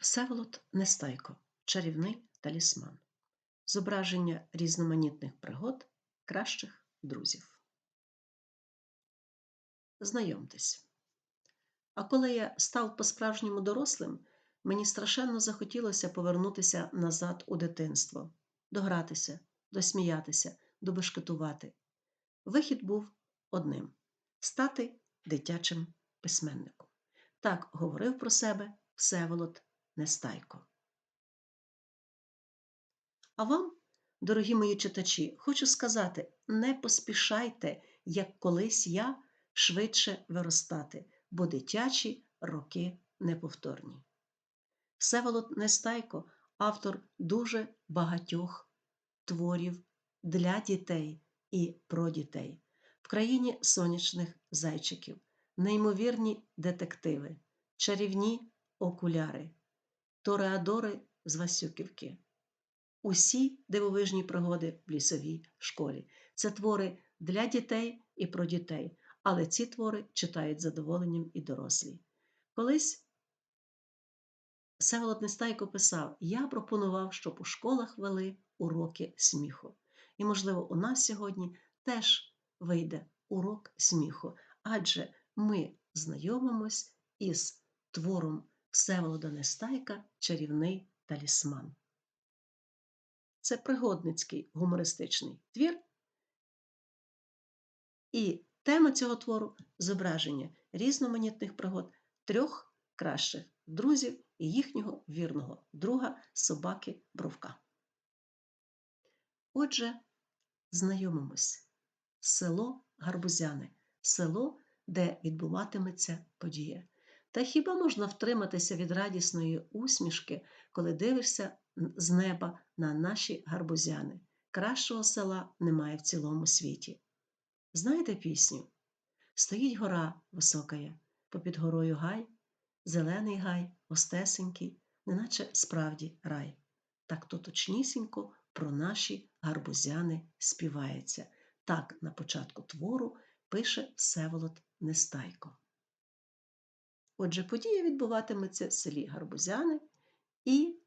Всеволод Нестайко чарівний талісман. Зображення різноманітних пригод кращих друзів. Знайомтесь. А коли я став по-справжньому дорослим, мені страшенно захотілося повернутися назад у дитинство, догратися, досміятися, добешкетувати. Вихід був одним стати дитячим письменником. Так говорив про себе Всеволод Нестайко. А вам, дорогі мої читачі, хочу сказати: не поспішайте, як колись я, швидше виростати, бо дитячі роки неповторні. Всеволод Нестайко автор дуже багатьох творів для дітей і про дітей в країні сонячних зайчиків, неймовірні детективи, чарівні окуляри, тореадори з Васюківки. Усі дивовижні пригоди в лісовій школі. Це твори для дітей і про дітей, але ці твори читають задоволенням і дорослі. Колись Всеволод Нестайко писав: Я пропонував, щоб у школах вели уроки сміху. І, можливо, у нас сьогодні теж вийде урок сміху, адже ми знайомимось із твором Всеволода Нестайка Чарівний талісман. Це пригодницький гумористичний твір. І тема цього твору зображення різноманітних пригод трьох кращих друзів і їхнього вірного друга собаки Бровка. Отже, знайомимось село Гарбузяне, село, де відбуватиметься подія. Та хіба можна втриматися від радісної усмішки, коли дивишся з неба на наші гарбузяни? Кращого села немає в цілому світі. Знаєте пісню? Стоїть гора високая, попід горою гай, зелений гай, остесенький, неначе справді рай. Так то точнісінько про наші гарбузяни співається. Так на початку твору пише Всеволод Нестайко. Отже, подія відбуватиметься в селі Гарбузяни, і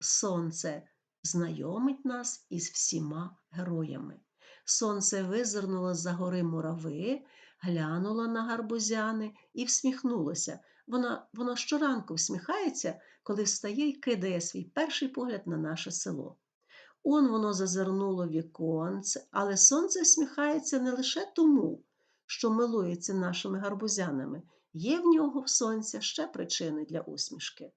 сонце знайомить нас із всіма героями. Сонце визирнуло за гори мурави, глянуло на гарбузяни і всміхнулося. Вона, Воно щоранку всміхається, коли встає і кидає свій перший погляд на наше село. Он воно зазирнуло віконце, але сонце всміхається не лише тому, що милується нашими гарбузянами. Є в нього в сонця ще причини для усмішки.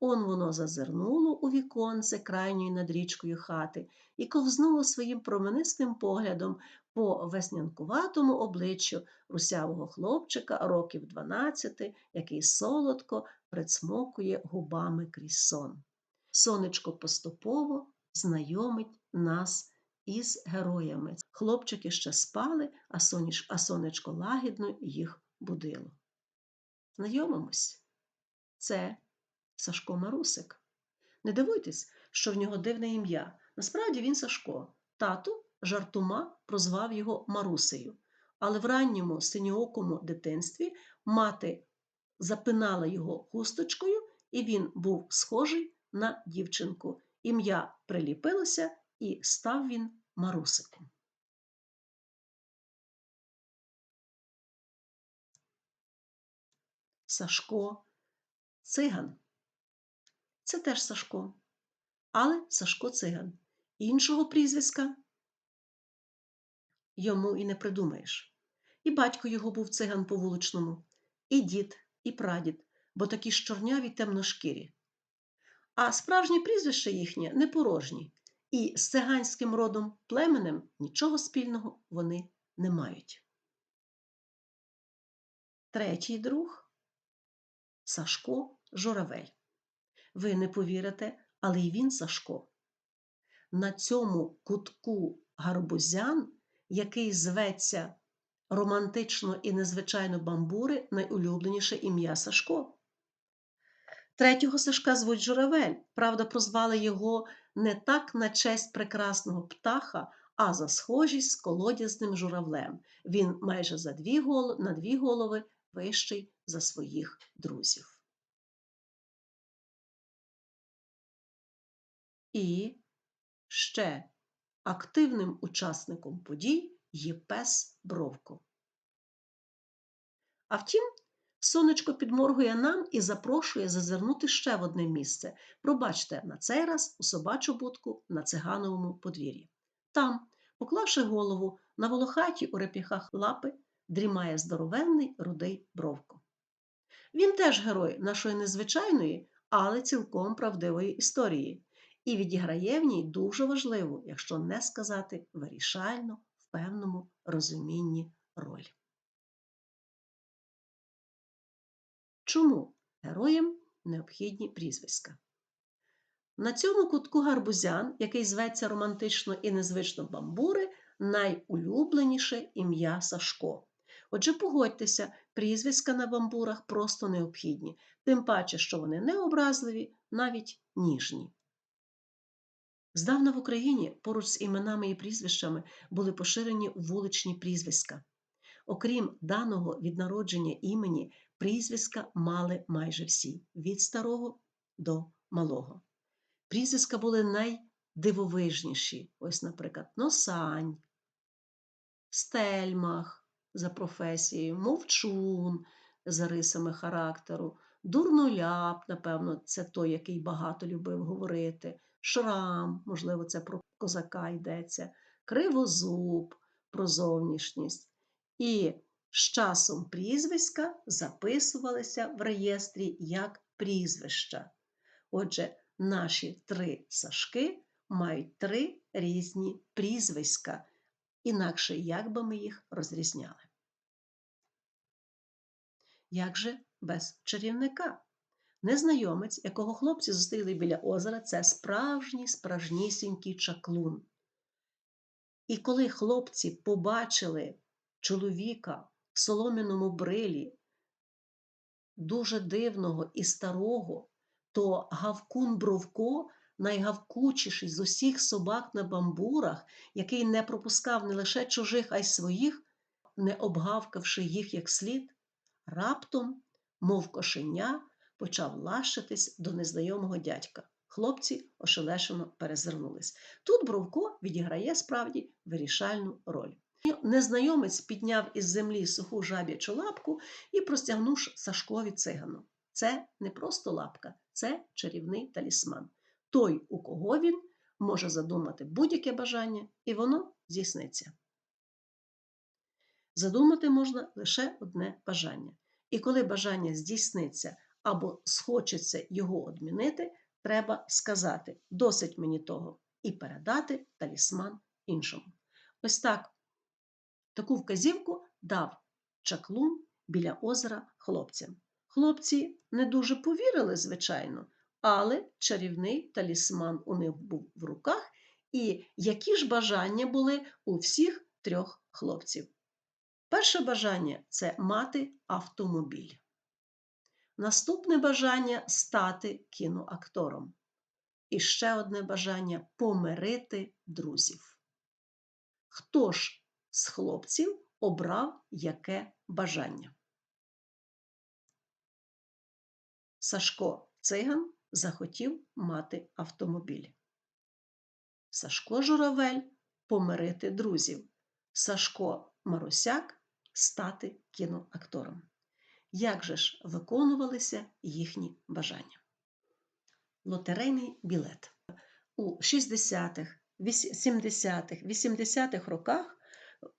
Он воно зазирнуло у віконце крайньої над річкою хати і ковзнуло своїм променистим поглядом по веснянкуватому обличчю русявого хлопчика років дванадцяти, який солодко прицмокує губами крізь сон. Сонечко поступово знайомить нас із героями. Хлопчики ще спали, а сонечко лагідно їх будило. Знайомимось, це Сашко Марусик. Не дивуйтесь, що в нього дивне ім'я. Насправді він Сашко. Тату жартома прозвав його Марусею. Але в ранньому синьоокому дитинстві мати запинала його хусточкою, і він був схожий на дівчинку. Ім'я приліпилося і став він Марусиком. Сашко циган. Це теж Сашко. Але Сашко циган. Іншого прізвиська йому і не придумаєш. І батько його був циган по вуличному, і дід, і прадід, бо такі щорняві темношкірі. А справжнє прізвище їхнє непорожні, і з циганським родом племенем нічого спільного вони не мають. Третій друг Сашко Журавель. Ви не повірите, але й він Сашко. На цьому кутку гарбузян, який зветься романтично і незвичайно бамбури, найулюбленіше ім'я Сашко. Третього Сашка звуть Журавель. Правда, прозвали його не так на честь прекрасного птаха, а за схожість з колодязним журавлем. Він майже за дві голови, на дві голови вищий за своїх друзів. І ще активним учасником подій є пес Бровко. А втім, сонечко підморгує нам і запрошує зазирнути ще в одне місце. Пробачте, на цей раз у собачу будку на цигановому подвір'ї. Там, поклавши голову на волохаті у репіхах лапи, дрімає здоровенний рудий бровко. Він теж герой нашої незвичайної, але цілком правдивої історії, і відіграє в ній дуже важливу, якщо не сказати вирішальну в певному розумінні роль. Чому героям необхідні прізвиська? На цьому кутку гарбузян, який зветься романтично і незвично бамбури, найулюбленіше ім'я Сашко. Отже, погодьтеся, прізвиська на бамбурах просто необхідні, тим паче, що вони не образливі, навіть ніжні. Здавна в Україні поруч з іменами і прізвищами були поширені вуличні прізвиська. Окрім даного від народження імені, прізвиська мали майже всі від старого до малого. Прізвиська були найдивовижніші, ось, наприклад, Носань, Стельмах за професією, Мовчун за рисами характеру, Дурноляп, напевно, це той, який багато любив говорити, Шрам, можливо, це про козака йдеться, Кривозуб про зовнішність. І з часом прізвиська записувалися в реєстрі як прізвища. Отже, наші три Сашки мають три різні прізвиська, інакше як би ми їх розрізняли. Як же без чарівника? Незнайомець, якого хлопці зустріли біля озера, це справжній справжнісінький чаклун. І коли хлопці побачили чоловіка в солом'яному брилі, дуже дивного і старого, то Гавкун Бровко, найгавкучіший з усіх собак на бамбурах, який не пропускав не лише чужих, а й своїх, не обгавкавши їх як слід, раптом, мов кошеня, почав лащитись до незнайомого дядька. Хлопці ошелешено перезирнулись. Тут Бровко відіграє справді вирішальну роль. Незнайомець підняв із землі суху жаб'ячу лапку і простягнув Сашкові цигану. Це не просто лапка, це чарівний талісман. Той, у кого він, може задумати будь-яке бажання, і воно здійсниться. Задумати можна лише одне бажання. І коли бажання здійсниться або схочеться його одмінити, треба сказати досить мені того і передати талісман іншому. Ось так таку вказівку дав чаклун біля озера хлопцям. Хлопці не дуже повірили, звичайно, але чарівний талісман у них був в руках, і які ж бажання були у всіх трьох хлопців. Перше бажання це мати автомобіль. Наступне бажання стати кіноактором. І ще одне бажання помирити друзів. Хто ж з хлопців обрав яке бажання? Сашко циган захотів мати автомобіль. Сашко Журавель помирити друзів. Сашко Марусяк стати кіноактором. Як же ж виконувалися їхні бажання? Лотерейний білет. У 60-х, 70-х, 80-х роках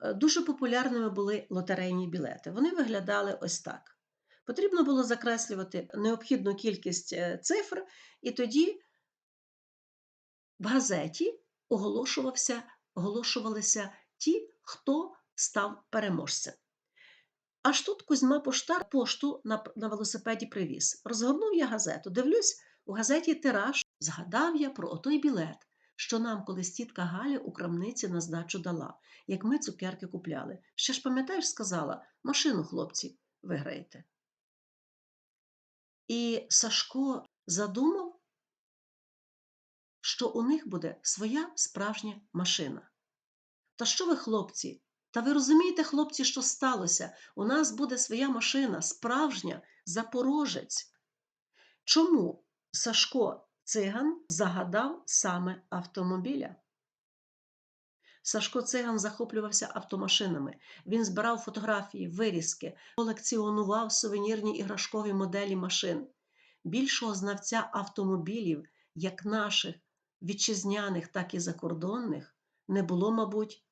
е, дуже популярними були лотерейні білети. Вони виглядали ось так. Потрібно було закреслювати необхідну кількість е, цифр, і тоді в газеті оголошувався, оголошувалися ті, хто став переможцем. Аж тут Кузьма Поштар пошту на, на велосипеді привіз. Розгорнув я газету. Дивлюсь, у газеті тираж згадав я про отой білет, що нам колись тітка Галя у крамниці на здачу дала, як ми цукерки купляли. Ще ж пам'ятаєш, сказала машину, хлопці, виграєте. І Сашко задумав, що у них буде своя справжня машина. Та що ви, хлопці, та ви розумієте, хлопці, що сталося? У нас буде своя машина, справжня запорожець. Чому Сашко циган загадав саме автомобіля. Сашко циган захоплювався автомашинами. Він збирав фотографії, вирізки, колекціонував сувенірні іграшкові моделі машин. Більшого знавця автомобілів, як наших вітчизняних, так і закордонних, не було, мабуть,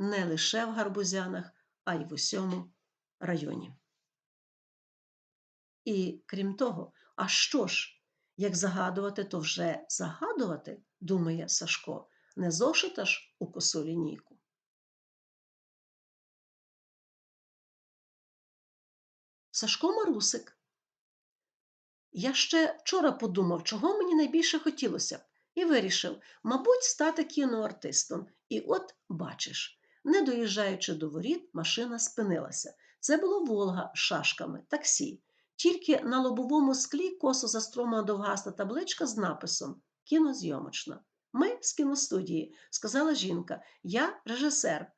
не лише в гарбузянах, а й в усьому районі. І крім того, а що ж, як загадувати, то вже загадувати, думає Сашко, не зошита ж у косу лінійку. Сашко Марусик. Я ще вчора подумав, чого мені найбільше хотілося б, і вирішив, мабуть, стати кіноартистом. І от бачиш, не доїжджаючи до воріт, машина спинилася. Це було Волга з шашками, таксі. Тільки на лобовому склі косо застромана довгаста табличка з написом Кінозйомочна. Ми з кіностудії, сказала жінка, я режисер.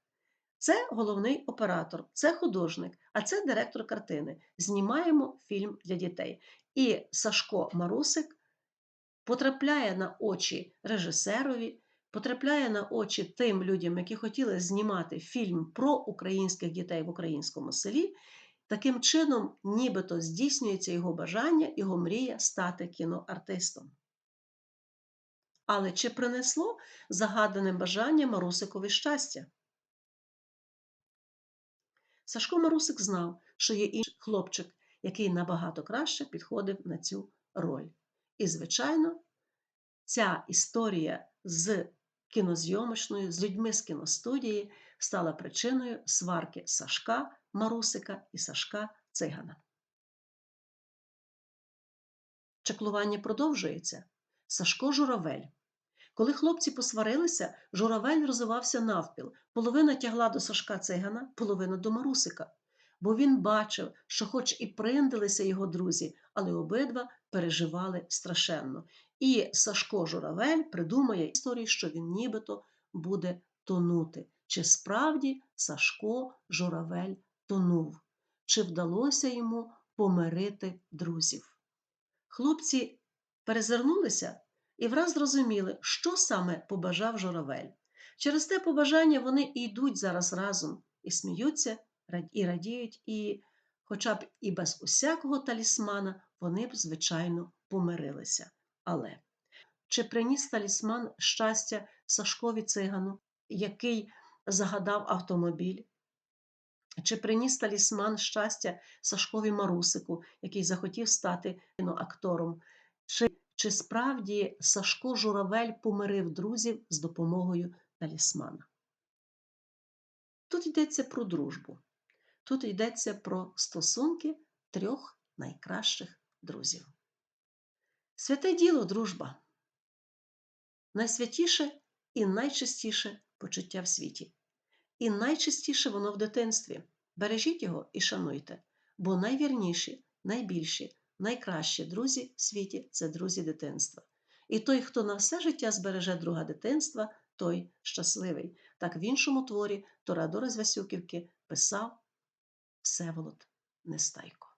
Це головний оператор, це художник, а це директор картини. Знімаємо фільм для дітей. І Сашко Марусик потрапляє на очі режисерові, потрапляє на очі тим людям, які хотіли знімати фільм про українських дітей в українському селі. Таким чином, нібито здійснюється його бажання, його мрія стати кіноартистом. Але чи принесло загадане бажання Марусикові щастя? Сашко Марусик знав, що є інший хлопчик, який набагато краще підходив на цю роль. І, звичайно, ця історія з кінозйомочною, з людьми з кіностудії стала причиною сварки Сашка Марусика і Сашка Цигана. Чеклування продовжується. Сашко Журавель. Коли хлопці посварилися, журавель розвивався навпіл. Половина тягла до Сашка цигана, половина до Марусика. Бо він бачив, що, хоч і приндилися його друзі, але обидва переживали страшенно. І Сашко Журавель придумає історію, що він нібито буде тонути. Чи справді Сашко Журавель тонув? Чи вдалося йому помирити друзів? Хлопці перезирнулися і враз зрозуміли, що саме побажав журавель. Через те побажання вони і йдуть зараз разом, і сміються, і радіють, і, хоча б і без усякого талісмана, вони б, звичайно, помирилися. Але чи приніс талісман щастя Сашкові цигану, який загадав автомобіль? Чи приніс талісман щастя Сашкові Марусику, який захотів стати кіноактором? Чи чи справді Сашко Журавель помирив друзів з допомогою талісмана? Тут йдеться про дружбу. Тут йдеться про стосунки трьох найкращих друзів. Святе діло дружба. Найсвятіше і найчистіше почуття в світі. І найчистіше воно в дитинстві. Бережіть його і шануйте, бо найвірніші, найбільші, найкращі друзі в світі це друзі дитинства. І той, хто на все життя збереже друга дитинства, той щасливий. Так в іншому творі Торадора з Васюківки писав Всеволод Нестайко.